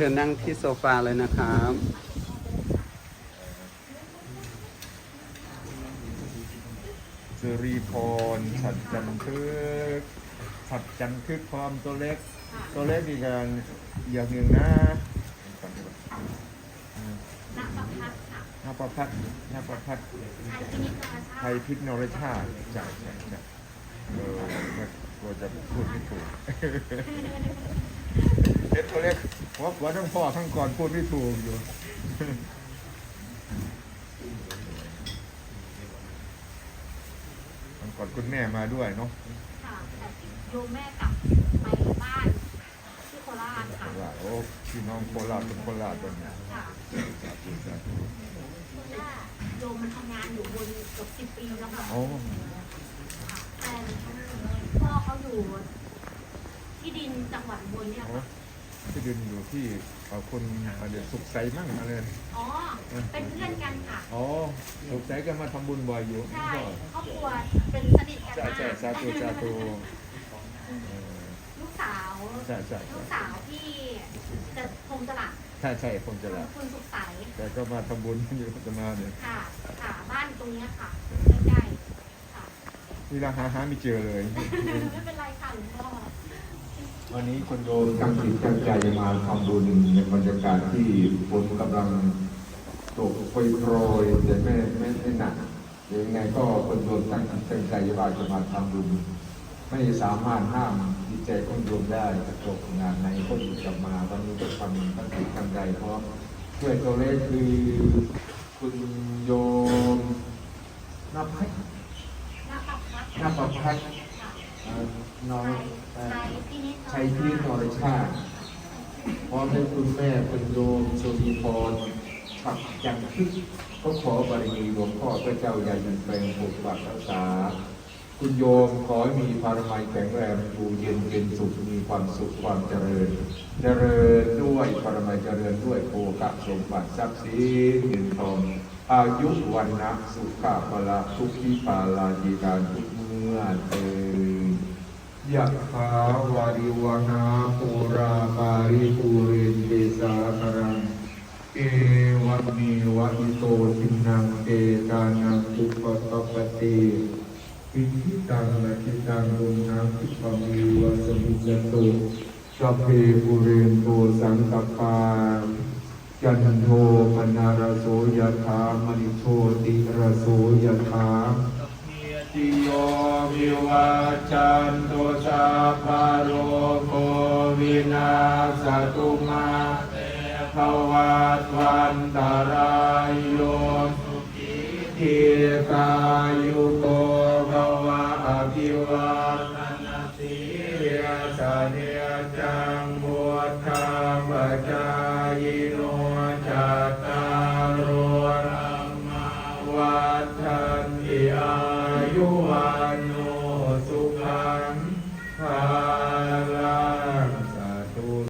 เชิญนั่งที่โซฟาเลยนะครับสุริพรฉัดจันทึกฉัดจันทึกความตัวเล็ก ตัวเล็กอีกอย่างอย่างหนึ่งนะหน้าประพัดหน้าประพัดไทยพิกนอรชาติใช่ใช่ใช่เออไม่กลัวจะพูดไม่ถูก เด็กตัวเล็กว่าว่าทั้งพ่อทั้งก่อนพูดไม่ถูกอยู่มันก่อนคุณแม่มาด้วยเนาะค่ะแต่โยมแม่กลับไปบ้านที่โคราชค่ะว่าโอ้พี่น้องโคราชเป็นโคราชตอนนี้ค่ะสาธุสาธุคุณแม่โยมมันทำงานอยู่บนเกือบสิบปีแล้วค่ะโอ้แต่พ่อเขาอยู่ที่ดินจังหวัดบนเนี่ยค่ะ ที่ดินอยู่ที่เอ่อคนอะไรสุขใสมั่งอะไรอ๋อ เป็นเพื่อนกันค่ะ อ๋อสุขใสก็มาทำบุญบ่อยอยู่ใช่ก็ครอบครัวเป็นสนิทกันใช่มากใช่สาธุสาธุเออลูกสาว ใช่ใช่ลูใช่กสาวที่จะพงจรัสใช่ใช่คงจะละคุณสุขใส แต่ก็มาทำบุญอยู่จะมาเนี่ยค่ะ ค่ะ บ้านตรงเนี้ยค่ะใกล้ๆค่ะ นี่เราหาหาไม่เจอเลย ไม่เป็นไรค่ะหลวงพ่อ วันนี้คนโยมตั้งจิตตั้งใจมาทำบุญในบรรยากาศที่ฝนกำลังตกโปรยโปรยแต่ไม่ไม่ไม่หนักยังไงก็คนโยมตั้งจิตตั้งใจว่าจะมาทำบุญไม่สามารถห้ามจิตใจคนโยมได้จะตกงานไหนก็อยู่กลับมาวันนี้ก็ทำตั้งจิตตั้งใจเพราะเพื่อนตัวเล็กคือคุณโยมนภัสหน้าปักวัดนภัสค่ะเอ่อ น้องเอ่อใช้พินิจชัยพินรชาติพร้อมด้วยคุณแม่คุณโยมสุริพรฉักจันทึกก็ขอบารมีหลวงพ่อพระเจ้าใหญ่ยินแปลงปกปักรักษา คุณโยมขอให้มีพารมัยแข็งแรงอยู่เย็นเป็นสุขมีความสุขความเจริญ เจริญด้วยพารมัยเจริญด้วยโภกะสมบัติทรัพย์สินเงินทองอายุวันนะสุขะพละทุกขิปาลาจีการทุกเมื่อเติน ยะถาวาริวนาปูราปาริปูเรนเตสาคารังเอวันเมวะอิโตทินังเตกานังอุปตปปติอิทิตังนะทิตังลุนังทิปมีวะสมิจจตุสัพเพปุเรนโตสังกปาจันโทปนาราโสยะถามณิโชติระโสยะถาติโยวิวัจจันตุ นาสตุมาเตภวัตวันตารายโยสุขีทีายุโกภวะอภิวาทนาสีเยสเนจังบุตธรรมจายโนจัตตารุรธรรมวัฏันติอายุว